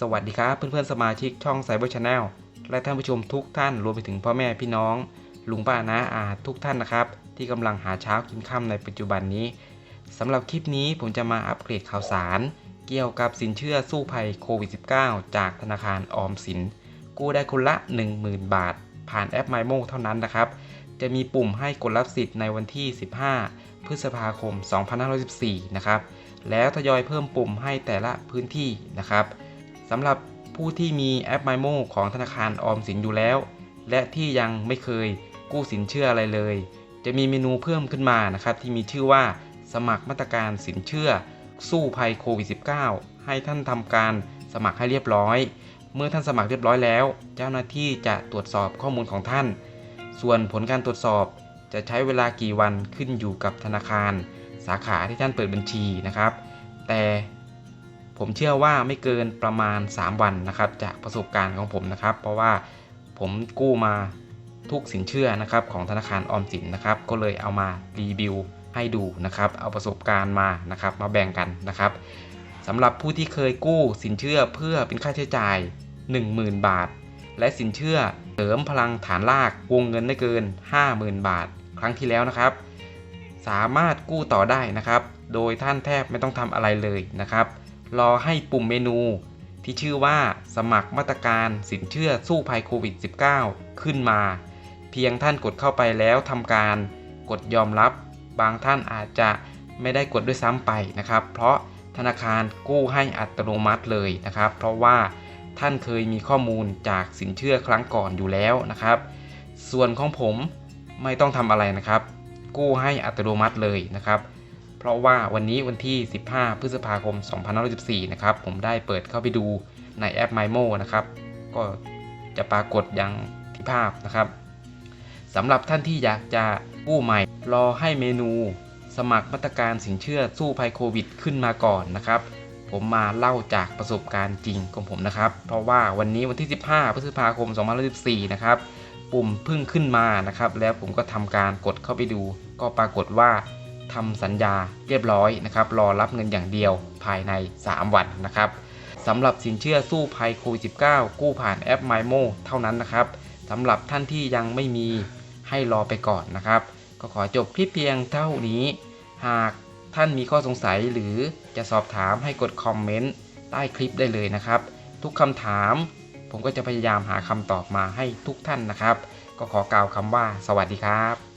สวัสดีครับเพื่อนๆสมาชิกช่องไซเบอร์ชาแนลและท่านผู้ชมทุกท่านรวมไปถึงพ่อแม่พี่น้อง ลุงป้าน้าอาทุกท่านนะครับ ที่กำลังหาเช้ากินค่ำในปัจจุบันนี้สำหรับคลิปนี้ผมจะมาอัปเกรดข่าวสาร เกี่ยวกับสินเชื่อสู้ภัยโควิด -19 จากธนาคารออมสิน กู้ได้คนละ 10,000 บาท ผ่านแอป MyMo เท่านั้นนะครับ จะมีปุ่มให้กดรับสิทธิ์ในวันที่ 15 พฤษภาคม 2514 นะครับแล้วทยอยเพิ่มปุ่มให้แต่ละพื้นที่นะครับ สำหรับผู้ที่มีแอป MyMo ของธนาคารออมสินอยู่แล้ว และที่ยังไม่เคยกู้สินเชื่ออะไรเลย จะมีเมนูเพิ่มขึ้นมานะครับที่มีชื่อว่าสมัครมาตรการสินเชื่อ สู้ภัยโควิด -19 ให้ท่านทำการสมัครให้เรียบร้อย เมื่อท่านสมัครเรียบร้อยแล้ว เจ้าหน้าที่จะตรวจสอบข้อมูลของท่าน ส่วนผลการตรวจสอบจะใช้เวลากี่วันขึ้นอยู่กับธนาคาร สาขาที่ท่านเปิดบัญชีนะครับ แต่ ผมเชื่อว่าไม่เกินประมาณ 3 วันนะครับ จากประสบการณ์ของผมนะครับ เพราะว่าผมกู้มาทุกสินเชื่อนะครับของธนาคารออมสินนะครับ ก็เลยเอามารีวิวให้ดูนะครับ เอาประสบการณ์มานะครับ มาแบ่งกันนะครับสำหรับผู้ที่เคยกู้สินเชื่อเพื่อเป็นค่าใช้จ่าย 10,000 บาท และสินเชื่อเสริมพลังฐานรากวงเงินได้เกิน 50,000 บาท ครั้งที่แล้วนะครับ สามารถกู้ต่อได้นะครับ โดยท่านแทบไม่ต้องทำอะไรเลยนะครับ รอให้ปุ่มเมนู ที่ชื่อว่าสมัครมาตรการสินเชื่อสู้ภัยโควิด -19 ขึ้นมา เพียงท่านกดเข้าไปแล้วทำการกดยอมรับบางท่านอาจจะไม่ได้กดด้วยซ้ำไปนะครับ เพราะธนาคารกู้ให้อัตโนมัติเลยนะครับ เพราะว่าท่านเคยมีข้อมูลจากสินเชื่อครั้งก่อนอยู่แล้วนะครับ ส่วนของผมไม่ต้องทำอะไรนะครับ กู้ให้อัตโนมัติเลยนะครับ เพราะว่าวันนี้วันที่ 15 พฤษภาคม 2514 นะครับ ผมได้เปิดเข้าไปดูในแอป MyMo นะครับ ก็จะปรากฏอย่างที่ภาพนะครับสำหรับท่านที่อยากจะกู้ใหม่ รอให้เมนูสมัครมาตรการสินเชื่อสู้ภัยโควิด ขึ้นมาก่อนนะครับ ผมมาเล่าจากประสบการณ์จริงของผมนะครับ เพราะว่าวันนี้วันที่ 15 พฤษภาคม 2514 นะครับ ปุ่มเพึ่งขึ้นมานะครับ แล้วผมก็ทำการกดเข้าไปดู ก็ปรากฏว่า ทำสัญญาเรียบร้อยนะครับรอรับเงินอย่างเดียวภายใน 3 วันนะครับสำหรับสินเชื่อสู้ภัยโควิด -19 กู้ผ่านแอป MyMo เท่านั้นนะครับสำหรับท่านที่ยังไม่มีให้รอไปก่อนนะครับ ก็ขอจบคลิปเพียงเท่านี้ หากท่านมีข้อสงสัยหรือจะสอบถามให้กดคอมเมนต์ใต้คลิปได้เลยนะครับ ทุกคำถาม ผมก็จะพยายามหาคำตอบมาให้ทุกท่านนะครับ ก็ขอกล่าวคำว่าสวัสดีครับ